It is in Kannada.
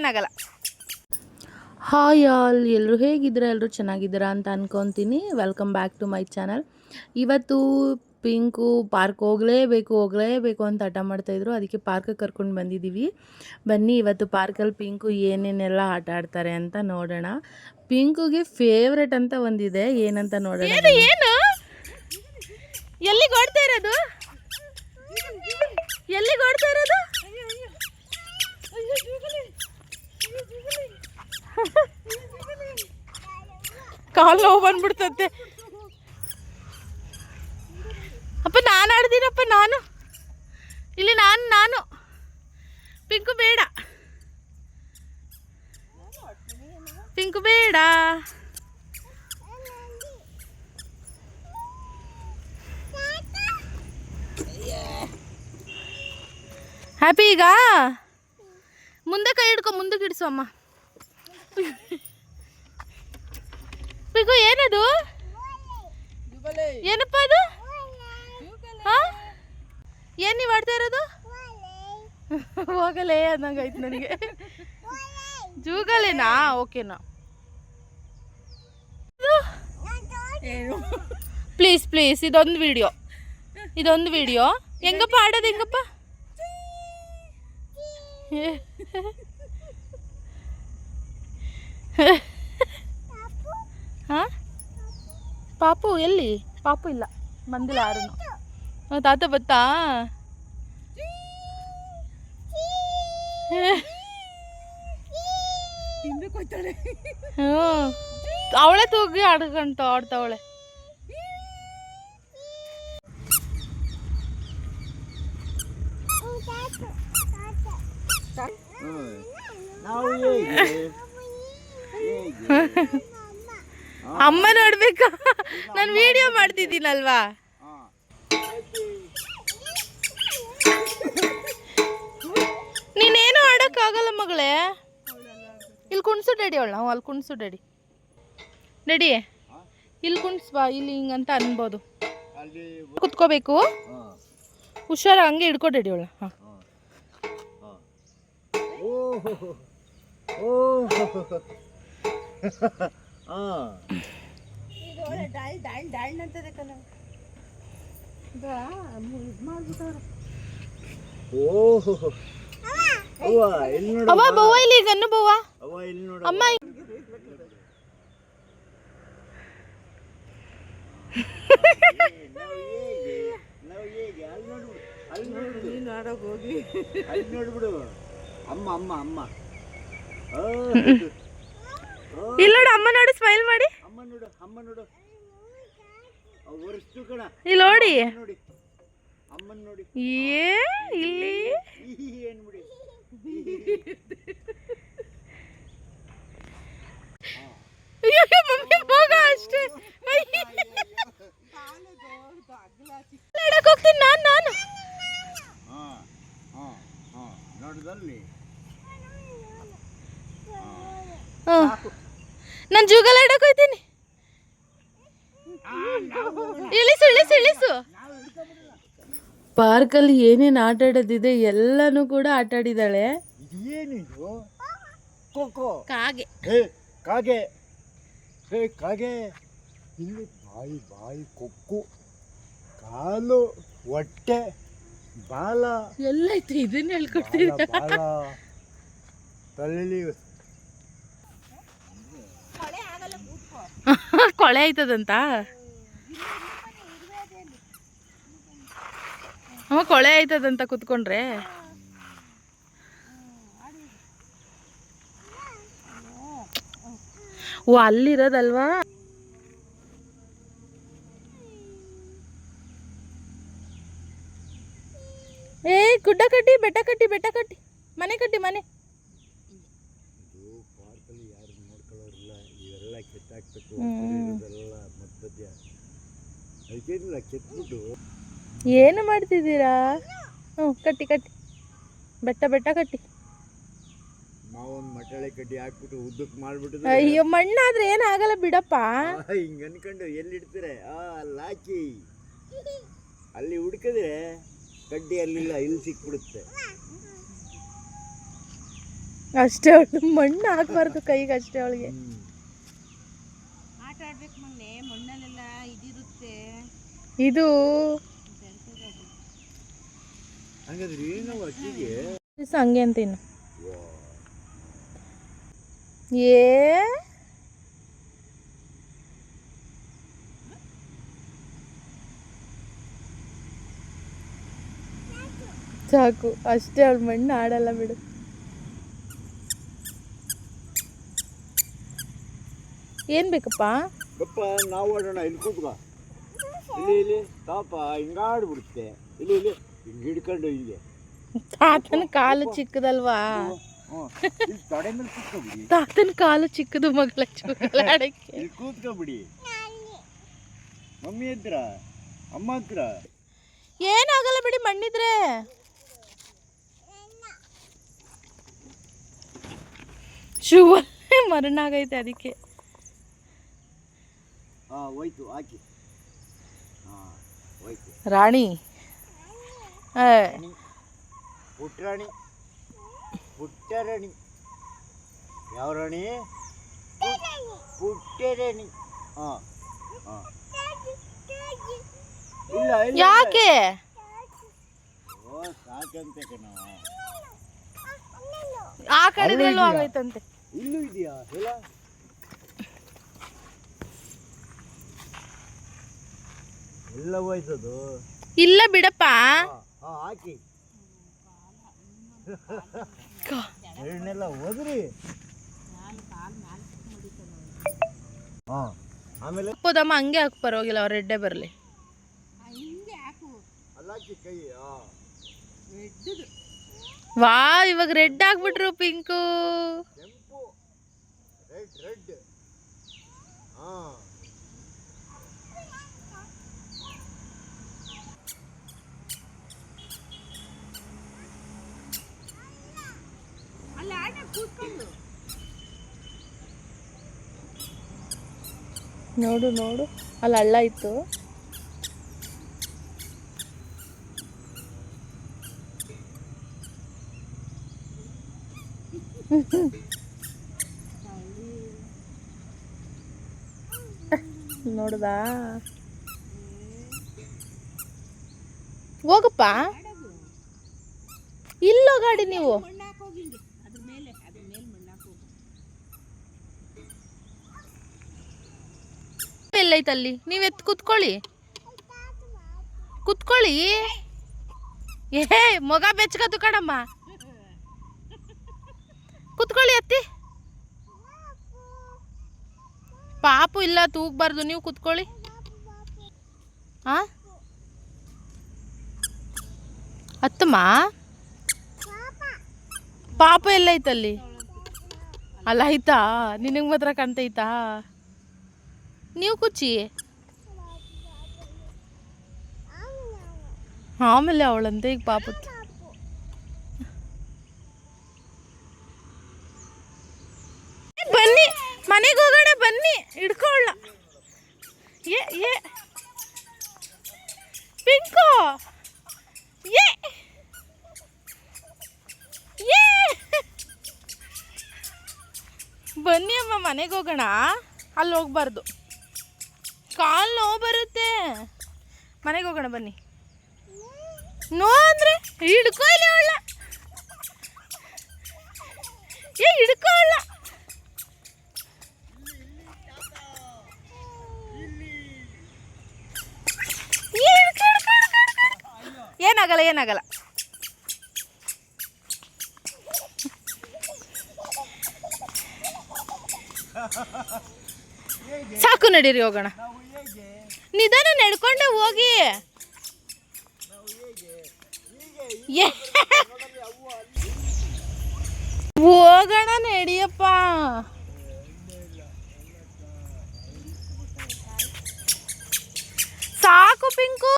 ಏನಾಗಲ್ಲ. ಹಾಯ್ ಆಲ್ ಎಲ್ಲರೂ ಹೇಗಿದ್ದೀರಾ? ಎಲ್ಲರೂ ಚೆನ್ನಾಗಿದ್ದೀರಾ ಅಂತ ಅನ್ಕೊತೀನಿ. Welcome back to my channel ಇವತ್ತು ಪಿಂಕು ಪಾರ್ಕ್ ಹೋಗಲೇಬೇಕು ಹೋಗಲೇಬೇಕು ಅಂತ ಹಠ ಮಾಡ್ತಾಯಿದ್ರು ಅದಕ್ಕೆ ಪಾರ್ಕಿಗೆ ಕರ್ಕೊಂಡು ಬಂದಿದ್ದೀವಿ. ಬನ್ನಿ ಇವತ್ತು ಪಾರ್ಕಲ್ಲಿ ಪಿಂಕು ಏನೇನೆಲ್ಲ ಆಟ ಆಡ್ತಾರೆ ಅಂತ ನೋಡೋಣ. ಪಿಂಕುಗೆ ಫೇವ್ರೆಟ್ ಅಂತ ಒಂದಿದೆ. ಏನಂತ ನೋಡೋಣ ಏನು? ಎಲ್ಲಿಗೆ ಓಡ್ತಾ ಇರೋದು ಎಲ್ಲಿಗೆ ಓಡ್ತಾ ಇರೋದು ಕಾಲು ನೋವು ಬಂದ್ಬಿಡ್ತಂತೆ. ಅಪ್ಪ, ನಾನು ಆಡ್ತೀನಪ್ಪ ನಾನು. ಇಲ್ಲಿ ನಾನು ನಾನು. ಪಿಂಕು ಬೇಡ. ಪಿಂಕು ಬೇಡ. ಹ್ಯಾಪಿ ಈಗ? ಮುಂದೆ ಕೈ ಹಿಡ್ಕೊ, ಮುಂದಕ್ಕೆ ಇಡಿಸು ಅಮ್ಮ. ಪಿಗು ಏನದು? ಏನಪ್ಪ ಅದು? ಏನು ನೀವು ಆಡ್ತಾ ಇರೋದು? ಹೋಗಲೇ ಅನ್ನಂಗಾಯ್ತು ನನಗೆ. ಜೂಗಲೇನಾ ಓಕೆನಾ. ಪ್ಲೀಸ್ ಪ್ಲೀಸ್ ಇದೊಂದು ವಿಡಿಯೋ. ಇದೊಂದು ವಿಡಿಯೋ. ಹೆಂಗಪ್ಪ ಆಡೋದು ಹೆಂಗಪ್ಪ? ಹಾ ಪಾಪು ಎಲ್ಲಿ? ಪಾಪು ಇಲ್ಲ. ಬಂದಿಲ್ಲ ಯಾರನ್ನು ಹ್ಮ್, ತಾತ ಬತ್ತಾ? ಹ್ಞೂ ಅವಳೆ ತೂಗಿ ಆಡ್ಕೊಂತ ಆಡ್ತಾವಳೆ ನಾವು ಹೇಗೆ? ಅಮ್ಮ ನೋಡ್ಬೇಕು. ನಾನು ವಿಡಿಯೋ ಮಾಡ್ತಿದ್ದೀನಲ್ವಾ? ನೀನೇನು ಆಡೋಕ್ಕಾಗಲ್ಲ ಮಗಳೇ? ಇಲ್ಲಿ ಕುಣ್ಸು ಡ್ಯಾಡಿ ಅವಳು ನಾವು ಅಲ್ಲಿ ಕುಣ್ಸು ಡ್ಯಾಡಿ. ಡ್ಯಾಡಿ ಇಲ್ಲಿ ಕುಣ್ಸ್ಬಾ ಇಲ್ಲಿ ಹಿಂಗಂತ ಅನ್ಬೋದು. ಕುತ್ಕೋಬೇಕು. ಹುಷಾರ ಹಂಗೆ ಹಿಡ್ಕೊ ಡ್ಯಾಡಿ ಅವಳ ಹಾಂ. ಓಹೋ ಓಹೋ ಹಾಂ ಓಹೋ ಅವ್ವ ಇಲ್ಲಿ ನೋಡು ಅವ್ವ ಬವ್ವ ಇಲ್ಲಿ ಗನ್ನು ಬವ್ವ ಅವ್ವ ಇಲ್ಲಿ ನೋಡು ಅಮ್ಮ ನಾವು ಹೇಗೆ ನಾವು ಹೇಗೆ ಅಲ್ಲಿ ನೋಡು ಅಲ್ಲಿ ನೋಡು ಅಲ್ಲಿ ನೋಡ್ಬಿಡು ಅಮ್ಮ ಅಮ್ಮ ಅಮ್ಮ ಓ, ಇಲ್ಲಿ ನೋಡು ಅಮ್ಮ ನೋಡಿ ಸ್ಮೈಲ್ ಮಾಡಿ. ಅಮ್ಮ ನೋಡು ಅಮ್ಮ ನೋಡು. ಒರೆಸ್ತು ಕಣ. ಇಲ್ಲಿ ನೋಡಿ. ನೋಡಿ. ಅಮ್ಮನ್ ನೋಡಿ. ಏ ಇಲ್ಲಿ. ಈ ಏನ್ಬಿಡಿ ಅಯ್ಯೋ ಮಮ್ಮಿ ಹೋಗ ಅಷ್ಟೇ. ಆಡಕ್ ಹೋಗ್ತೀನಿ ನಾನು ನಾನು. ಹಾ ಹಾ ಹಾ. ನೋಡಿದಲ್ಲಿ ನಾನು ಜೂಗಲ್ ಆಡಕ್ ಹೋಯ್ತೀನಿ. ಇಳಿಸು ಇಳಿಸು ಇಳಿಸು. ಪಾರ್ಕಲ್ಲಿ ಏನೇನು ಆಟ ಆಡೋದಿದೆ ಎಲ್ಲನೂ ಕೂಡ ಆಟ ಆಡಿದಾಳೆ ಇದೇನಿದು? ಕೋಕೋ ಕಾಗೆ. ಹೇ ಕಾಗೆ. ಹೇ ಕಾಗೆ. ಇಲ್ಲಿ ಬಾಯಿ ಬಾಯಿ ಕೊಕ್ಕು ಕಾಲು ಹೊಟ್ಟೆ ಬಾಲ. ಎಲ್ಲೈತೆ ಇದನ್ನ ಹೇಳ್ಕೊಡ್ತೀನಿ ಬಾಲ ಕೊಳೆ ಆಯ್ತದಂತ? ಅಮ್ಮ, ಕೊಳೆ ಆಯ್ತದಂತ ಕುತ್ಕೊಂಡ್ರೆ? ಓ, ಅಲ್ಲಿರೋದಲ್ವಾ? ಏ, ಗುಡ್ಡ ಕಟ್ಟಿ, ಬೆಟ್ಟ ಕಟ್ಟಿ ಬೆಟ್ಟ ಕಟ್ಟಿ. ಮನೆ ಕಟ್ಟಿ, ಮನೆ ಇದು ಪಾರ್ಕಲ್ಲಿ ಯಾರು ನೋಡ್ಕೊಳ್ಳೋರಿಲ್ಲ ಇದೆಲ್ಲ ಅದಕ್ಕೇನಿಲ್ಲ ಕೆತ್ಬಿಟ್ಟು. ಏನು ಮಾಡ್ತಿದ್ದೀರಾ? ಹ್ಞೂ ಕಟ್ಟಿ ಕಟ್ಟಿ. ಬೆಟ್ಟ ಬೆಟ್ಟ ಕಟ್ಟಿ. ಮಾವೊಂದು ಮಟಳೆ ಕಡ್ಡಿ ಹಾಕ್ಬಿಟ್ಟು ಉದ್ದಕ್ಕೆ ಮಾಡ್ಬಿಟ್ಟು ಅಯ್ಯೋ ಮಣ್ಣಾದ್ರೆ ಏನಾಗಲ್ಲ ಬಿಡಪ್ಪ. ಹಿಂಗೆ ಅನ್ಕೊಂಡು ಎಲ್ಲಿ ಇಡ್ತಾರೆ? ಆ ಅಲ್ಲಿ ಹಾಕಿ ಅಲ್ಲಿ ಹುಡ್ಕಿದ್ರೆ ಕಡ್ಡಿ ಅಲ್ಲಿಲ್ಲ ಇಲ್ಲಿ ಸಿಕ್ಬಿಡುತ್ತೆ. ಅಷ್ಟೇ ಅವಳು ಮಣ್ಣು ಹಾಕ್ಬಾರ್ದು ಕೈಗೆ ಅಷ್ಟೇ ಅವಳಿಗೆ. ಇದು ಹಂಗೆ ಅಂತೀನಿ. ಏ? ಸಾಕು ಅಷ್ಟೇ ಅವಳು ಮಣ್ಣು ಆಡಲ್ಲ ಬಿಡು. ಏನ್ ಬೇಕಪ್ಪ? ನಾವು ಆಡೋಣ ಇಲ್ಲಿ ಕೂತ್ಕೋ. ಇಲ್ಲಿ ಇಲ್ಲಿ ಪಾಪ ಹಿಂಗಾಡ್ಬಿಡುತ್ತೆ ಇಲ್ಲಿ ಇಲ್ಲಿ ಹಿಂಗೆ ಹಿಡ್ಕೊಂಡು ಹಿಂಗೆ. ತಾತನ ಕಾಲು ಚಿಕ್ಕದಲ್ವಾ? ಹ್ಞೂ ಇಲ್ಲಿ ತೊಡೆ ಮೇಲೆ ಕೂತ್ಕೊಬಿಡಿ. ತಾತನ ಕಾಲು ಚಿಕ್ಕದು ಮಗಳ ಆಡಕ್ಕೆ. ಇಲ್ಲಿ ಕೂತ್ಕೊಬಿಡಿ. ಮಮ್ಮಿ ಹತ್ರ ಅಮ್ಮ ಹತ್ರ. ಏನಾಗಲ್ಲ ಬಿಡಿ ಮಣ್ಣಿದ್ರೆ. ಮರಣ ಆಗೈತೆ ಅದಕ್ಕೆ. ಹಾಂ ಹೋಯ್ತು ಹಾಕಿ. ರಾಣಿ. ಏ, ರಾಣಿ ಪುಟ್ಟರಾಣಿ ಯಾವ ರಾಣಿ ಪುಟ್ಟರಾಣಿ ಹಾಂ. ಹಾಂ. ಇಲ್ಲ ಇಲ್ಲ ಯಾಕೆ? ಓ ಸಾಕಂತೆ ಕಣವ ಆ ಕಡೆದಲ್ಲೂ ಇದೆಯಾ? ಆಗೈತಂತೆ ಇಲ್ಲೂ ಇದೆಯಾ? ಇಲ್ಲ ಎಲ್ಲ ಹೋಯ್ತದು. ಇಲ್ಲ ಬಿಡಪ್ಪ. ಹಾಂ ಹಾಕಿ. ಎಣ್ಣೆಲ್ಲ ಹೋದ್ರಿ. ಹಾಂ ಆಮೇಲೆ? ಹಾಕ್ಬೋದಮ್ಮ ಹಂಗೆ ಹಾಕ್ ಪರವಾಗಿಲ್ಲ ಅವ್ರ ರೆಡ್ಡೆ ಬರಲಿ. ಅಲ್ಲಾಕಿ ಕೈ ವಾ ಇವಾಗ ರೆಡ್ ಆಗ್ಬಿಟ್ರು ಪಿಂಕು. ಕೆಂಪು. Red red. ಹಾಂ. ನೋಡು ನೋಡು. ಅಲ್ಲಿ ಹಳ್ಳ ಇತ್ತು. ನೋಡ್ದಾ? ಹೋಗಪ್ಪ. ಇಲ್ಲೋ ಗಾಡಿ ನೀವು ಮಣ್ಣು ಹಾಕೋಗಿ ಹಿಂಗೆ ಅದ್ರ ಮೇಲೆ ಅದ್ರ ಮೇಲೆ ಮಣ್ಣು ಹಾಕೋಗಿ ಎಲ್ಲೈತಲ್ಲಿ ನೀವು ಎತ್ತು ಕುತ್ಕೊಳ್ಳಿ. ಕುತ್ಕೊಳ್ಳಿ. ಏ, ಮಗ ಬೆಚ್ಚಗದು ಕಣಮ್ಮ. ಕುತ್ಕೊಳ್ಳಿ ಅತ್ತಿ. ಪಾಪು ಇಲ್ಲ, ತೂಗಬಾರ್ದು, ನೀವು ಕುತ್ಕೊಳ್ಳಿ. ಆ? ಅತ್ತಮ್ಮ? ಪಾಪ ಎಲ್ಲ ಐತಲ್ಲಿ ಅಲ್ಲ, ಆಯ್ತಾ? ನಿನಗೆ ಮಾತ್ರ ಕಾಣ್ತೈತಾ? ನೀವು ಕುಚ್ಚಿ ಆಮೇಲೆ ಅವಳಂತೆ ಈಗ ಪಾಪ ಬನ್ನಿ, ಮನೆಗೆ ಹೋಗೋಣ, ಬನ್ನಿ ಹಿಡ್ಕೊಳ್ಳ ಏ ಏ. ಪಿಂಕೋ. ಏ. ಏ. ಬನ್ನಿ ಅಮ್ಮ, ಮನೆಗೆ ಹೋಗೋಣ. ಅಲ್ಲಿ ಹೋಗ್ಬಾರ್ದು ಕಾಲು ನೋವು ಬರುತ್ತೆ. ಮನೆಗೆ ಹೋಗೋಣ, ಬನ್ನಿ. ನೋ ಅಂದ್ರೆ? ಹಿಡ್ಕೊ ಇಲ್ಲಿ ಅವಳ ಏ, ಹಿಡ್ಕೊ ಅವಳ. ಏನಾಗಲ್ಲ ಏನಾಗಲ್ಲ. ಸಾಕು ನಡೀರಿ, ಹೋಗೋಣ. ನಿಧಾನ ನಡ್ಕೊಂಡೆ ಹೋಗಿ. ಹೋಗೋಣ ನಡಿಯಪ್ಪ. ಸಾಕು ಪಿಂಕು.